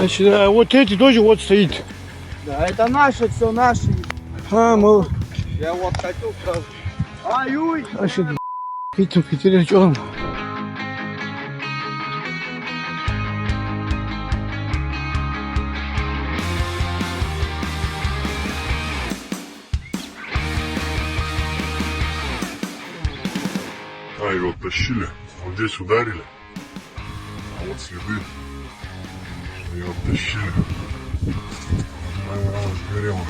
Значит, а вот эти тоже вот стоит. Да, это наше, все наше. А, мол, Я вот хотел сразу. Ай-уй! значит, этим пятерочком. А, его тащили. Вот здесь ударили. А вот следы. Что Его тащили. Она сгорела.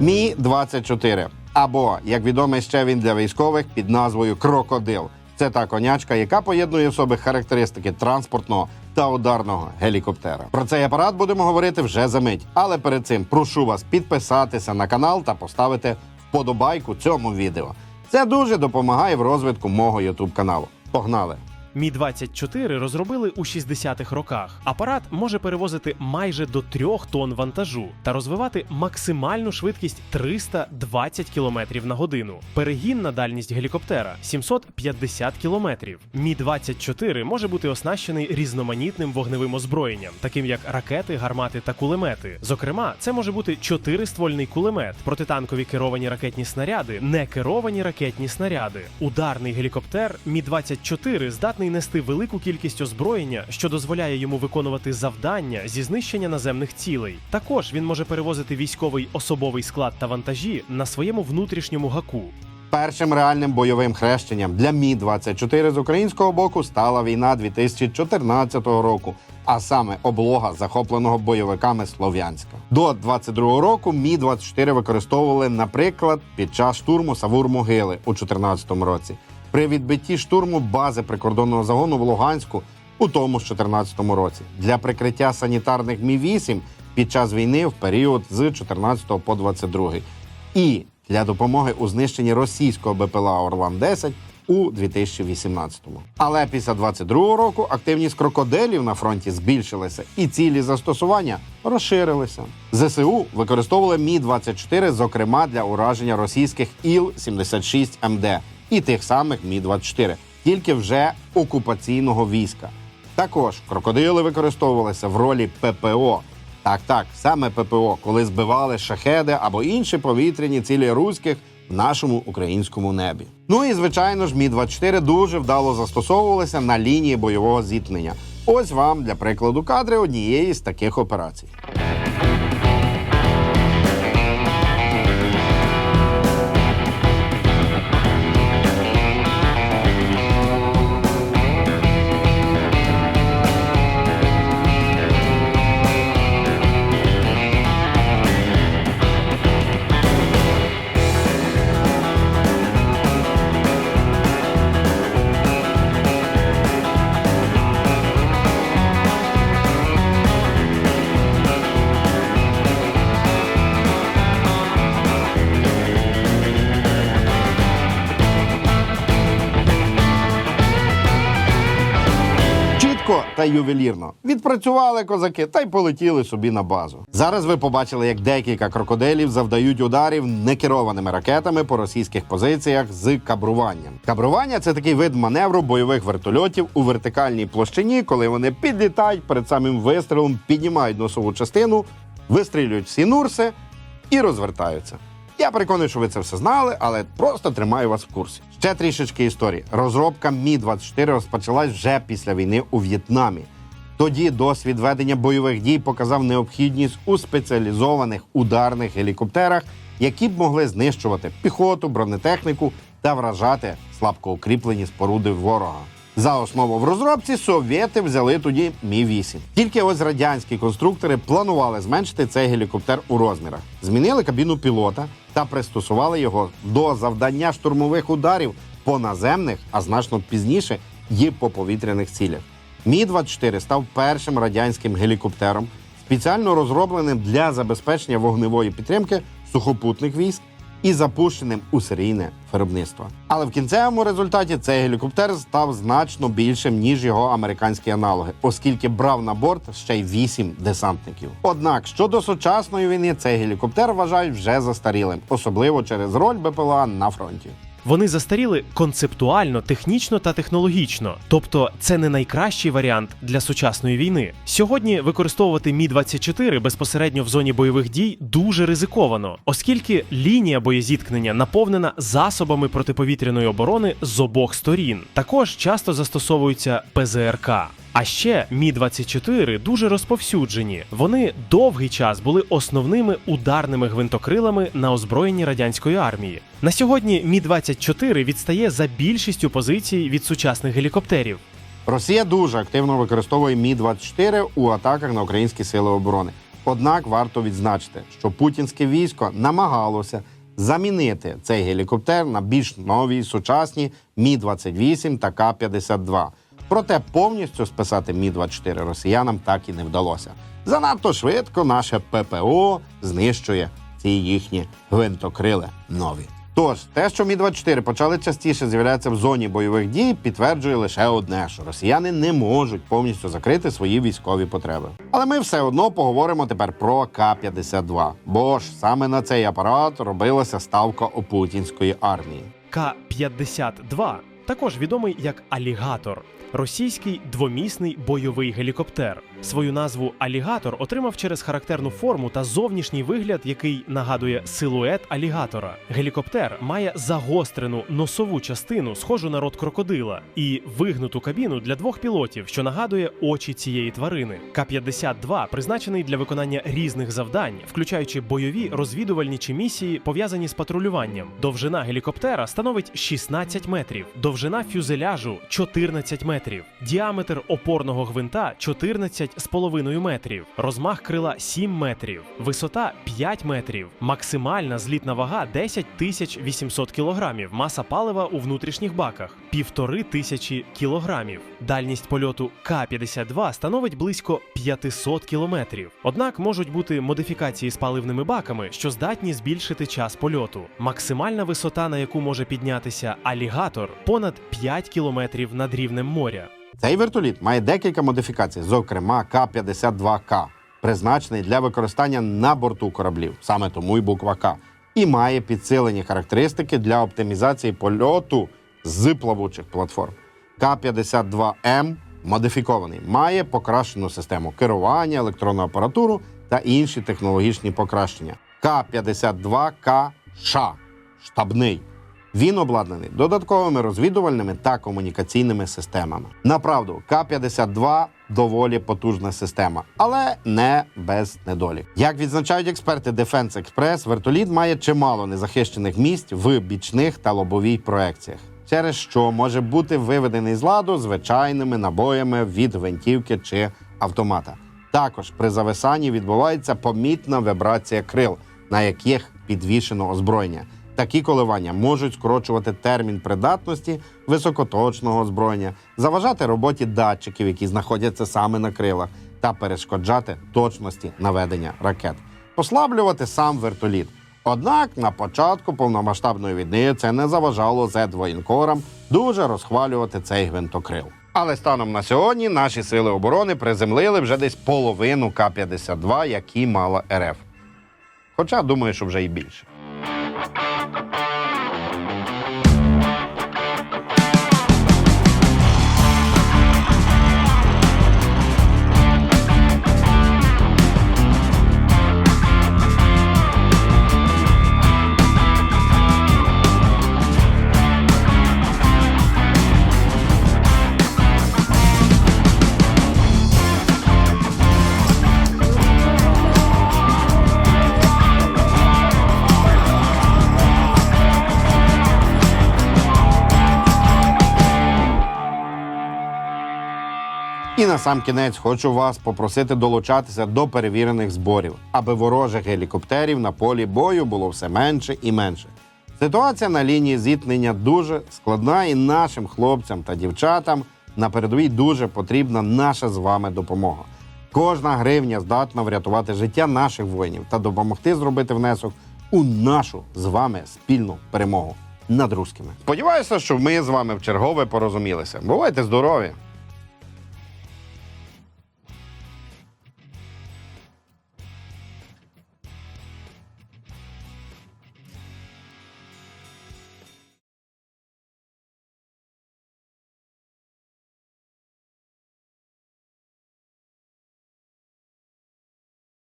Мі 24 або як відомий ще він для військових під назвою Крокодил. Це та конячка, яка поєднує в собі характеристики транспортного та ударного гелікоптера. Про цей апарат будемо говорити вже за мить. Але перед цим прошу вас підписатися на канал та поставити вподобайку цьому відео. Це дуже допомагає в розвитку мого YouTube каналу. Погнали! Мі 24 розробили у 60-х роках. Апарат може перевозити майже до 3 тонн вантажу та розвивати максимальну швидкість 320 км на годину. Перегінна дальність гелікоптера 750 км. Мі 24 може бути оснащений різноманітним вогневим озброєнням, таким як ракети, гармати та кулемети. Зокрема, це може бути чотириствольний кулемет, протитанкові керовані ракетні снаряди, некеровані ракетні снаряди. Ударний гелікоптер Мі 24 здатний нести велику кількість озброєння, що дозволяє йому виконувати завдання зі знищення наземних цілей. Також він може перевозити військовий особовий склад та вантажі на своєму внутрішньому гаку. Першим реальним бойовим хрещенням для Мі 24 з українського боку стала війна 2014 року, а саме облога захопленого бойовиками Слов'янська. До 22 року Мі 24 використовували, наприклад, під час штурму Савур-Могили у 2014 році, при відбитті штурму бази прикордонного загону в Луганську у тому ж 2014 році, для прикриття санітарних Мі 8 під час війни в період з 14 по 22 і для допомоги у знищенні російського БПЛА Орлан 10 у 2018-му. Але після 22-го року активність крокодилів на фронті збільшилася, і цілі застосування розширилися. ЗСУ використовували Мі 24 зокрема для ураження російських Іл-76 МД і тих самих Мі 24 тільки вже окупаційного війська. Також крокодили використовувалися в ролі ППО. Так, так, саме ППО, коли збивали шахеди або інші повітряні цілі руських в нашому українському небі. Ну і звичайно ж, Мі 24 дуже вдало застосовувалися на лінії бойового зіткнення. Ось вам для прикладу кадри однієї з таких операцій. Та ювелірно відпрацювали козаки та й полетіли собі на базу. Зараз ви побачили, як декілька крокодилів завдають ударів некерованими ракетами по російських позиціях з кабруванням. Кабрування це такий вид маневру бойових вертольотів у вертикальній площині, коли вони підлітають перед самим вистрілом, піднімають носову частину, вистрілюють всі нурси і розвертаються. Я переконаний, що ви це все знали, але просто тримаю вас в курсі. Ще трішечки історії. Розробка Мі 24 розпочалась вже після війни у В'єтнамі. Тоді досвід ведення бойових дій показав необхідність у спеціалізованих ударних гелікоптерах, які б могли знищувати піхоту, бронетехніку та вражати слабко укріплені споруди ворога. За основу. В розробці совєти взяли тоді Мі 8 Тільки ось радянські конструктори планували зменшити цей гелікоптер у розмірах, змінили кабіну пілота та пристосували його до завдання штурмових ударів по наземних, а значно пізніше і по повітряних цілях. Мі 24 став першим радянським гелікоптером, спеціально розробленим для забезпечення вогневої підтримки сухопутних військ і запущеним у серійне виробництво. Але в кінцевому результаті цей гелікоптер став значно більшим ніж його американські аналоги, оскільки брав на борт ще й вісім десантників. Однак щодо сучасної війни, цей гелікоптер вважають вже застарілим, особливо через роль БПЛА на фронті. Вони застаріли концептуально, технічно та технологічно. Тобто, це не найкращий варіант для сучасної війни. Сьогодні використовувати Мі 24 безпосередньо в зоні бойових дій дуже ризиковано, оскільки лінія боєзіткнення наповнена засобами протиповітряної оборони з обох сторін. Також часто застосовуються ПЗРК. А ще Мі 24 дуже розповсюджені. Вони довгий час були основними ударними гвинтокрилами на озброєнні радянської армії. На сьогодні Мі 24 відстає за більшістю позицій від сучасних гелікоптерів. Росія дуже активно використовує Мі 24 у атаках на українські сили оборони. Однак варто відзначити, що путінське військо намагалося замінити цей гелікоптер на більш нові сучасні Мі 28 та К 52 Проте повністю списати Мі 24 росіянам так і не вдалося. Занадто швидко наше ППО знищує ці їхні гвинтокрили нові. Тож, те, що Мі 24 почали частіше з'являтися в зоні бойових дій, підтверджує лише одне, що росіяни не можуть повністю закрити свої військові потреби. Але ми все одно поговоримо тепер про К-52, бо ж саме на цей апарат робилася ставка у путінської армії. К-52, також відомий як алігатор. Російський двомісний бойовий гелікоптер. Свою назву алігатор отримав через характерну форму та зовнішній вигляд, який нагадує силует алігатора. Гелікоптер має загострену носову частину, схожу на рот крокодила, і вигнуту кабіну для двох пілотів, що нагадує очі цієї тварини. К-52 призначений для виконання різних завдань, включаючи бойові розвідувальні чи місії, пов'язані з патрулюванням. Довжина гелікоптера становить 16 метрів, довжина фюзеляжу 14 метрів, діаметр опорного гвинта 14,5 метрів, розмах крила 7 метрів, висота 5 метрів, максимальна злітна вага 10 тисяч 800 кілограмів, маса палива у внутрішніх баках півтори тисячі кілограмів. Дальність польоту К-52 становить близько 500 кілометрів. Однак можуть бути модифікації з паливними баками, що здатні збільшити час польоту. Максимальна висота, на яку може піднятися алігатор, понад 5 кілометрів над рівнем моря. Цей вертоліт має декілька модифікацій, зокрема К-52К, призначений для використання на борту кораблів, саме тому й буква К, і має підсилені характеристики для оптимізації польоту з плавучих платформ. К-52М модифікований, має покращену систему керування, електронну апаратуру та інші технологічні покращення. К-52К Ша штабний. Він обладнаний додатковими розвідувальними та комунікаційними системами. Направду, К-52 доволі потужна система, але не без недолік. Як відзначають експерти Defense Express, вертоліт має чимало незахищених місць в бічних та лобовій проекціях, через що може бути виведений з ладу звичайними набоями від гвинтівки чи автомата. Також при зависанні відбувається помітна вібрація крил, на яких підвішено озброєння. Такі коливання можуть скорочувати термін придатності високоточного озброєння, заважати роботі датчиків, які знаходяться саме на крилах, та перешкоджати точності наведення ракет, послаблювати сам вертоліт. Однак на початку повномасштабної війни це не заважало зет воєнкорам дуже розхвалювати цей гвинтокрил. Але станом на сьогодні наші сили оборони приземлили вже десь половину К-52, які мала РФ. Хоча думаю, що вже і більше. І на сам кінець хочу вас попросити долучатися до перевірених зборів, аби ворожих гелікоптерів на полі бою було все менше і менше. Ситуація на лінії зіткнення дуже складна, і нашим хлопцям та дівчатам на передовій дуже потрібна наша з вами допомога. Кожна гривня здатна врятувати життя наших воїнів та допомогти зробити внесок у нашу з вами спільну перемогу над рускими. Сподіваюся, що ми з вами в чергове порозумілися. Бувайте здорові!